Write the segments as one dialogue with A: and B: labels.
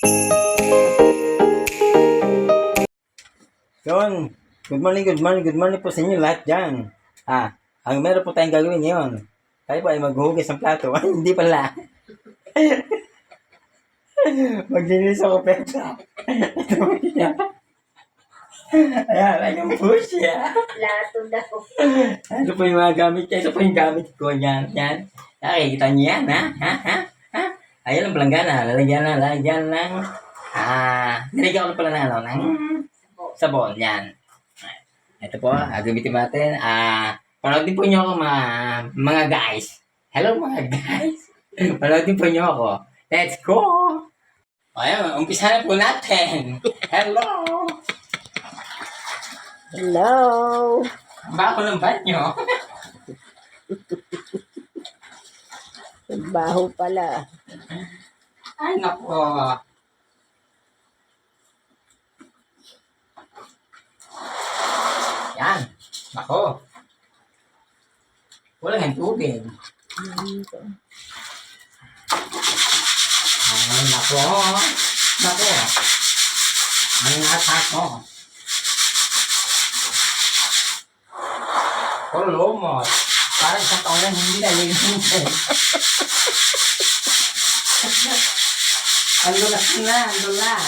A: Yun. Good morning, good morning, good morning po sa inyo lahat dyan. Ah, ang meron po tayong gagawin ngayon. Tayo po ay maghuhugas ng plato. Ay, hindi pala. Maglinis ako peta. Ito po siya. Ayan, ayun po siya.
B: Plato daw.
A: Ano po yung mga gamit? Ito po yung gamit ko. Yan, yan. Nakikita niyo yan, ha? Ha? Ha? Ayan ang palanggana. Lalagyan na, lalagyan ng... Ah, nilagyan ko na pala ng ano, ng sabon. Yan. Ito po, ah, gamitin natin. Ah, panoodin po niyo ako mga, mga guys. Hello mga guys. panoodin po niyo ako. Let's go! Ayan, umpisa na po natin. Hello!
B: Hello.
A: Baho ng banyo.
B: Baho pala.
A: Ay, nako. Yan. Nako. Wala ng tubig. Ay, nako. Nako. Ang atak mo. Lumot. Parang sa taon na hindi nalilimutin. Ang dulas na, ang dulas.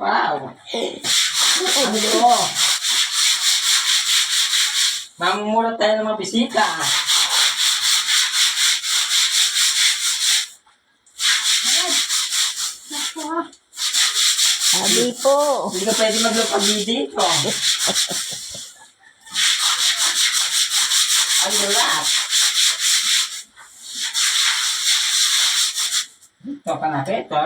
A: Wow. Ano mo? Mamumulot tayo ng mga bisita.
B: Sabi po.
A: Hindi ka pwede maglupag dito. Ang dulas. Ito ka na ito.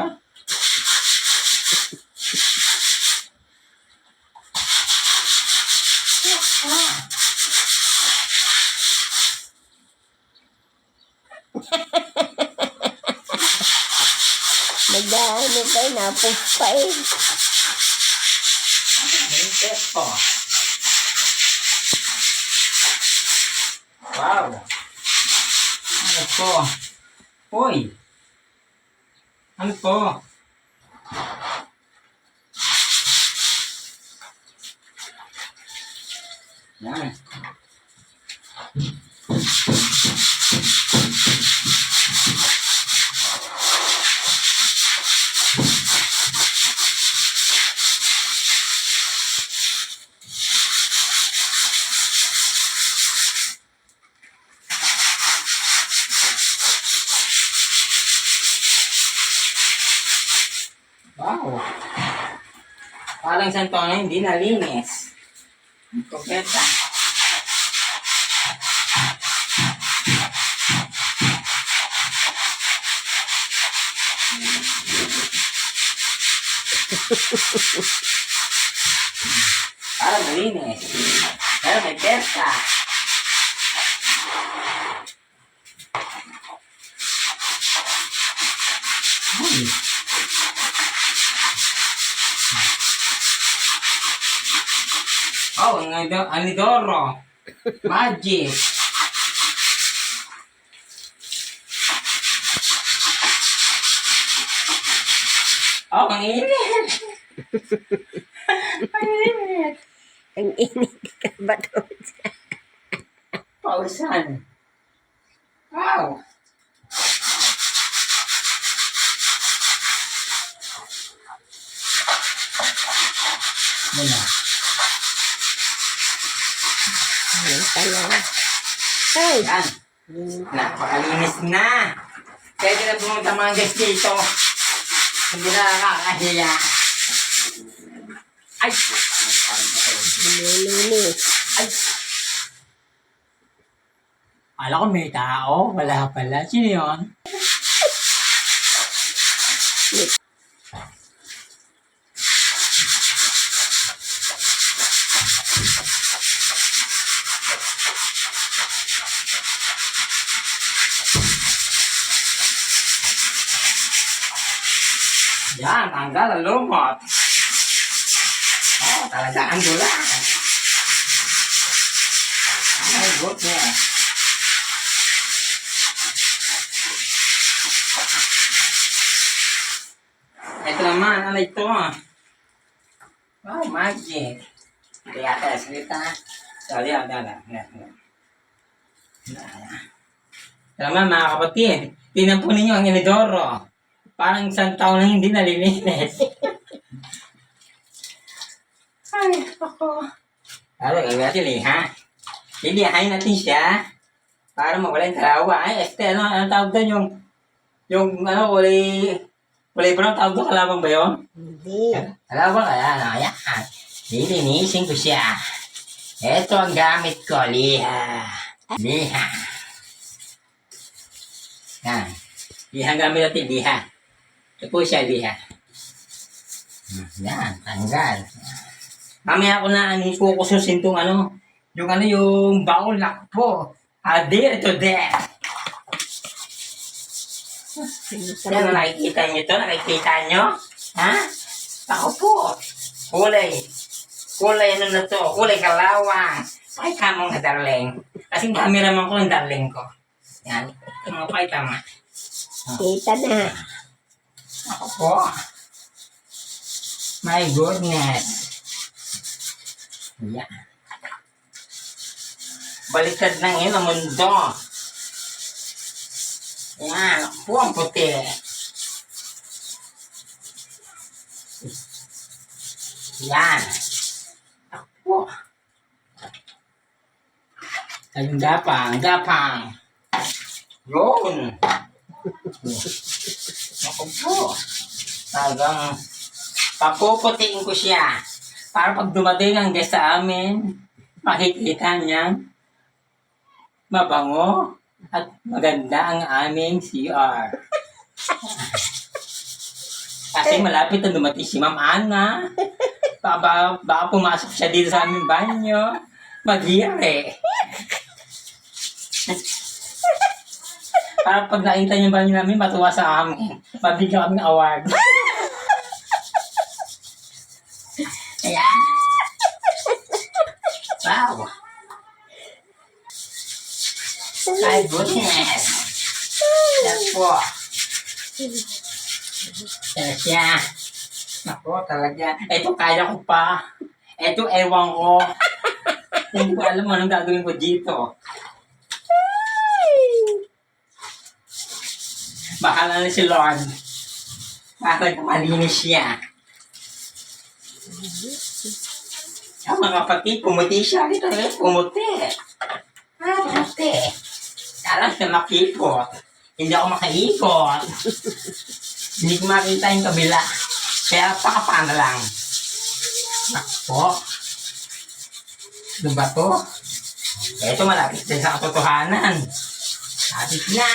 B: Nag-ano pa napos pa eh.
A: Ito. Wow. Ano to? Uy. Ano to? Yan. Wow. Parang santo na hindi nalinis. Kompeta. Parang nalinis. Pero may pesta. Ay. Ang anido- anidoro. Magic. Oh, ang init. ang init.
B: Ang init ka ba doon?
A: Pausan. Wow. Muna.
B: Ano pala? Ay!
A: Yan. Napakalinis na. Pwede na pumunta mga guys dito. Hindi na nakakahiya. Ay!
B: Nilinis.
A: Ay! Ala ko may tao. Wala pala. Sino yun? Tanggal ang lumot. Oh, talaga ang dula. Ay, good niya. Ito naman, ano ito? Wow, magic. Kaya ka, salita. Sorry, dala. Ito naman, mga kapatid. Tingnan po ninyo ang inidoro. Parang isang taon na hindi nalilinis. Ay, ako. Ano, gagawin natin eh, ha? Lilihain natin siya. Para mawala yung dalawa. Ay, este, ano, ano tawag doon yung, yung, ano, kulay, kulay brown, tawag doon, kalabang ba yun?
B: Hindi.
A: Kalabang kaya, ano, yan. Lilinisin ko siya. Ito ang gamit ko, liha. Liha. Yan. Liha ang gamit natin, liha. Ito siya. Hmm, Yan, tanggal. Mamaya ko na ano, kukususin tong ano, yung ano, yung baul lakpo. Adhere to death. Yan, nakikita nyo to? Nakikita nyo? Ha? Ako po. Kulay. Kulay ano na to? Kulay kalawang. Pakita mo nga, darling. Kasing cameraman ko yung darling ko. Yan. Ito mga pakita mo.
B: Kita na.
A: Ako po. My goodness. Yan. Baliktad ng yun ang mundo. Yan. Ako po ang puti. Yan. Ako. Ayun, gapang, gapang. Yun. Ako po. Talagang papuputiin ko siya. Para pag dumating ang guest sa amin, makikita niya mabango at maganda ang aming CR. Kasi malapit na dumating si Ma'am Ana. Baka, baka pumasok siya dito sa aming banyo. Maghiri. Para pag nakita niyo ba namin, matuwa sa amin. Mabigyan kami ng award. Ayan. Wow. My goodness. Yan po. Yan siya. Ako talaga. Ito kaya ko pa. Ito ewan ko. Hindi ko alam anong gagawin ko dito. Bahala na si Lord. Bakit malinis siya? Ah, mga kapatid, pumuti siya. Ito eh, pumuti. Ah, pumuti. Kala siya makipot. Hindi ako makaikot. Hindi ko makita yung kabila. Kaya pakapana lang. Ako. Ano ba to? Ito malapit din sa katotohanan. Lapit na.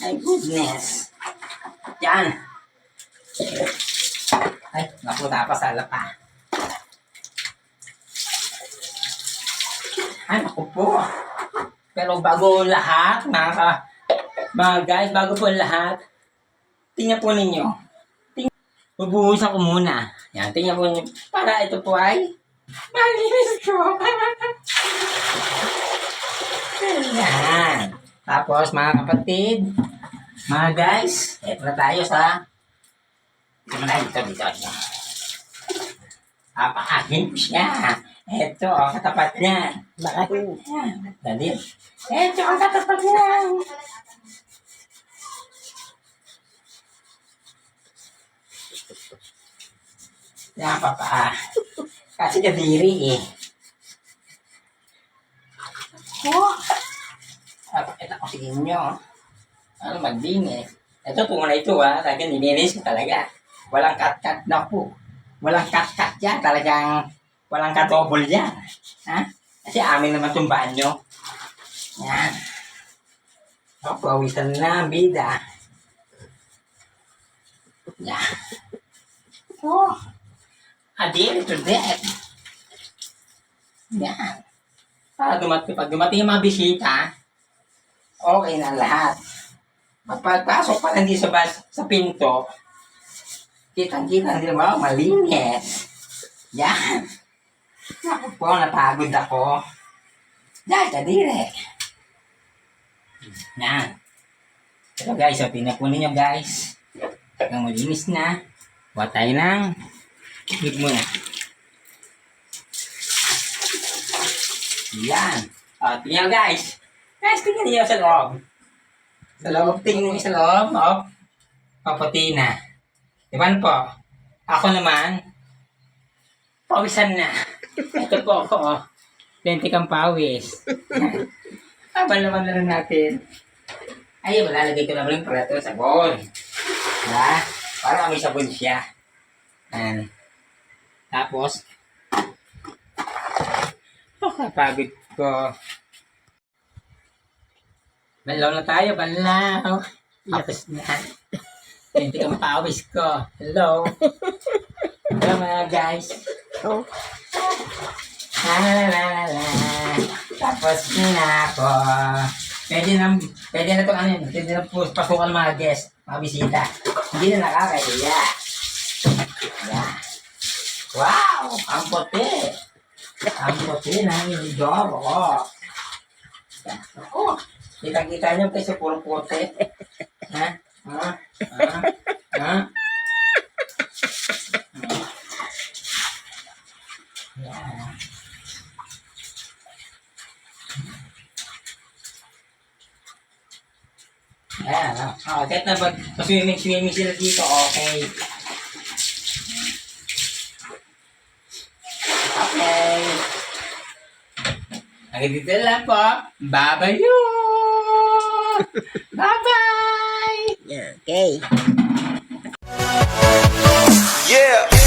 A: My goodness. Yan. Ay, naku, napasala pa. Ay, naku po. Pero bago lahat, mga, ka, mga guys, bago po lahat, tingnan po ninyo. Ting Bubuhusan ko muna. Yan, tingnan po ninyo. Para ito po ay malinis ko. Yan. Tapos, mga kapatid, mga guys, eto na tayo sa dito na dito, dito, dito. Papakahin ko siya. Eto, ang katapat niya.
B: Baka hindi.
A: Yan, dali. Eto, ang katapat niya. Yan, papa. Kasi kadiri eh. Oh! Papakita ko sa inyo. Ano, maglinis. Ito, tungo na ito ha. Talagang nilinis ko talaga. Walang cut-cut na po. Walang cut-cut yan. Talagang walang katobol yan. Ha? Kasi amin naman itong banyo. Yan. O, pawisan na, bida. Yan. Oh. Adhere to death. Yan. Para dumating, pag dumating yung mga bisita, okay na lahat. Pagpasok pa lang di sa, bas, sa pinto, kitang-kita nila mga malinis. Yan. Naku po, napagod ako. Dahil kadire. Yan. Pero guys, so, tingnan po ninyo guys. Hanggang malinis na. Kuha tayo ng itlog muna. Yan. O, tingnan nyo, guys. Guys, tingnan niyo sa loob. Tingnan niyo sa loob. O, paputi na. Diban po? Ako naman, pawisan na. Ito po ako, oh. Lente kang pawis. Habang naman na rin natin. Ay, malalagay ko naman yung plato sa sabon. Ha? Para may sabon siya. Ayan. Tapos, oh, kapagod ko. Banlaw na tayo, banlaw. Tapos na. Lente kang pawis ko. Hello. Hello mga guys.
B: Oh,
A: La la la la la. Tapos na ako. Pwede na, pwede na itong ano yun, pwede na pasukan mga guest, mga bisita. Hindi na nakakaya. Yeah. Wow! Ang puti! Ang puti ng job ko. Ako, kita-kita niyo kasi puro puti. Ha? Ha? Ha? Ha? Yeah. Ayan, ah. Oh, kahit na pag swimming-swimming sila dito, okay. Okay. Hanggang dito lang po. Bye-bye! Bye-bye!
B: yeah, okay.
C: Yeah.